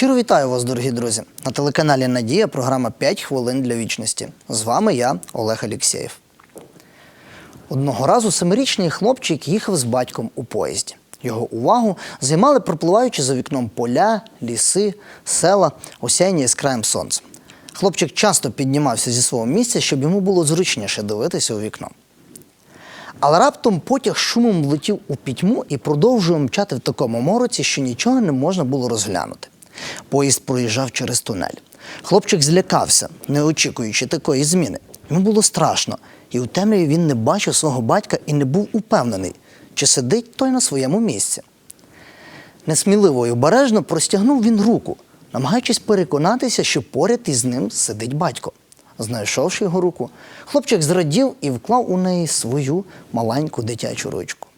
Щиро вітаю вас, дорогі друзі. На телеканалі Надія програма «5 хвилин для вічності. З вами я, Олег Алєксєєв. Одного разу семирічний хлопчик їхав з батьком у поїзді. Його увагу займали пропливаючи за вікном поля, ліси, села, осяйні яскравим сонцем. Хлопчик часто піднімався зі свого місця, щоб йому було зручніше дивитися у вікно. Але раптом потяг шумом влетів у пітьму і продовжував мчати в такому мороці, що нічого не можна було розглянути. Поїзд проїжджав через тунель. Хлопчик злякався, не очікуючи такої зміни. Йому було страшно, і у темряві він не бачив свого батька і не був упевнений, чи сидить той на своєму місці. Несміливо і обережно простягнув він руку, намагаючись переконатися, що поряд із ним сидить батько. Знайшовши його руку, хлопчик зрадів і вклав у неї свою маленьку дитячу ручку.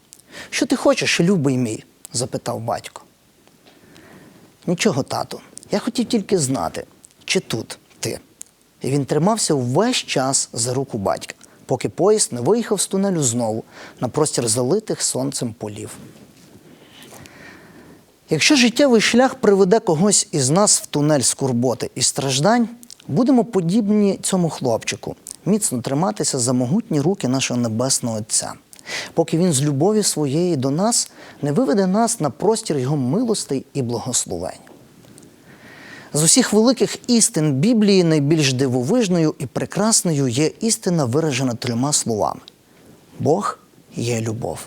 Що ти хочеш, любий мій? запитав батько. Нічого, тату. Я хотів тільки знати, чи тут ти. І він тримався увесь час за руку батька, поки поїзд не виїхав з тунелю знову на простір залитих сонцем полів. Якщо життєвий шлях приведе когось із нас в тунель скорботи і страждань, будемо подібні цьому хлопчику, міцно триматися за могутні руки нашого Небесного Отця, поки він з любові своєї до нас не виведе нас на простір Його милостей і благословень. З усіх великих істин Біблії найбільш дивовижною і прекрасною є істина, виражена трьома словами: Бог є любов.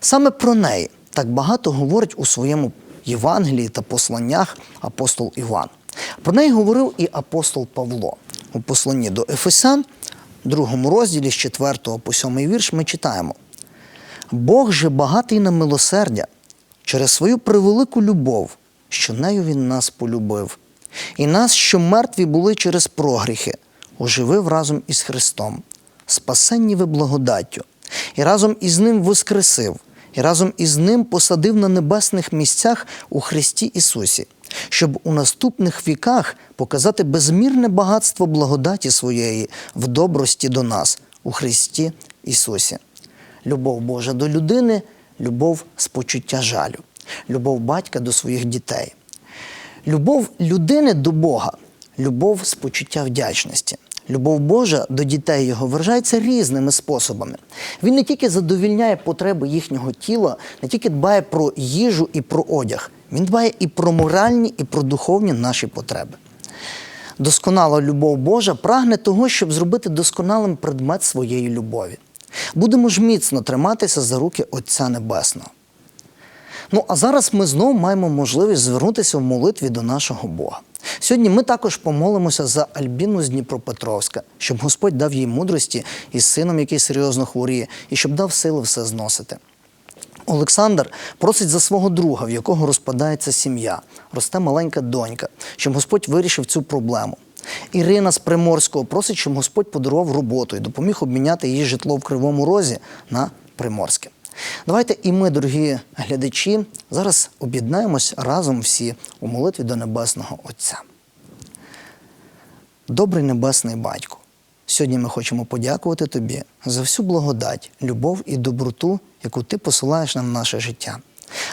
Саме про неї так багато говорить у своєму Євангелії та посланнях апостол Іван. Про неї говорив і апостол Павло. У посланні до Ефесян, другому розділі з 4 по 7 вірш, ми читаємо: Бог же багатий на милосердя через свою превелику любов, що нею Він нас полюбив, і нас, що мертві були через прогріхи, оживив разом із Христом, спасенні ви благодаттю, і разом із Ним воскресив, і разом із Ним посадив на небесних місцях у Христі Ісусі, щоб у наступних віках показати безмірне багатство благодаті своєї в добрості до нас у Христі Ісусі. Любов Божа до людини, любов з почуття жалю, любов батька до своїх дітей. Любов людини до Бога, любов з почуття вдячності. Любов Божа до дітей його виражається різними способами. Він не тільки задовільняє потреби їхнього тіла, не тільки дбає про їжу і про одяг, він дбає і про моральні, і про духовні наші потреби. Досконала любов Божа прагне того, щоб зробити досконалим предмет своєї любові. Будемо ж міцно триматися за руки Отця Небесного. Ну а зараз ми знову маємо можливість звернутися в молитві до нашого Бога. Сьогодні ми також помолимося за Альбіну з Дніпропетровська, щоб Господь дав їй мудрості із сином, який серйозно хворіє, і щоб дав сили все зносити. Олександр просить за свого друга, в якого розпадається сім'я, росте маленька донька, щоб Господь вирішив цю проблему. Ірина з Приморського просить, щоб Господь подарував роботу і допоміг обміняти її житло в Кривому Розі на Приморське. Давайте і ми, дорогі глядачі, зараз об'єднаємось разом всі у молитві до Небесного Отця. Добрий Небесний Батько, сьогодні ми хочемо подякувати Тобі за всю благодать, любов і доброту, яку Ти посилаєш нам в наше життя.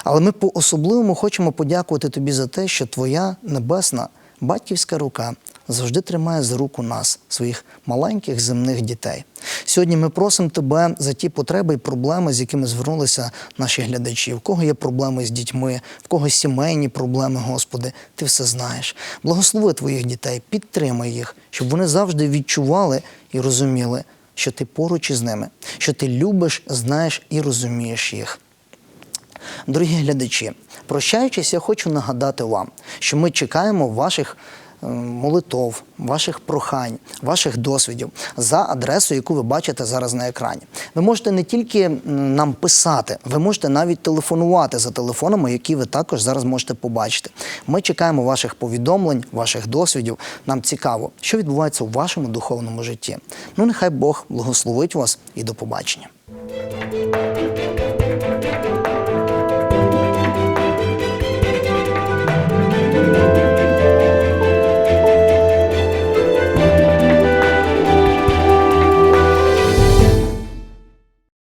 Але ми по-особливому хочемо подякувати Тобі за те, що Твоя небесна батьківська рука завжди тримає за руку нас, своїх маленьких земних дітей. Сьогодні ми просимо Тебе за ті потреби і проблеми, з якими звернулися наші глядачі. В кого є проблеми з дітьми, в кого сімейні проблеми, Господи, Ти все знаєш. Благослови Твоїх дітей, підтримай їх, щоб вони завжди відчували і розуміли, що ти поруч із ними, що ти любиш, знаєш і розумієш їх. Дорогі глядачі, прощаючись, я хочу нагадати вам, що ми чекаємо ваших молитов, ваших прохань, ваших досвідів за адресою, яку ви бачите зараз на екрані. Ви можете не тільки нам писати, ви можете навіть телефонувати за телефонами, які ви також зараз можете побачити. Ми чекаємо ваших повідомлень, ваших досвідів. Нам цікаво, що відбувається у вашому духовному житті. Ну, нехай Бог благословить вас і до побачення.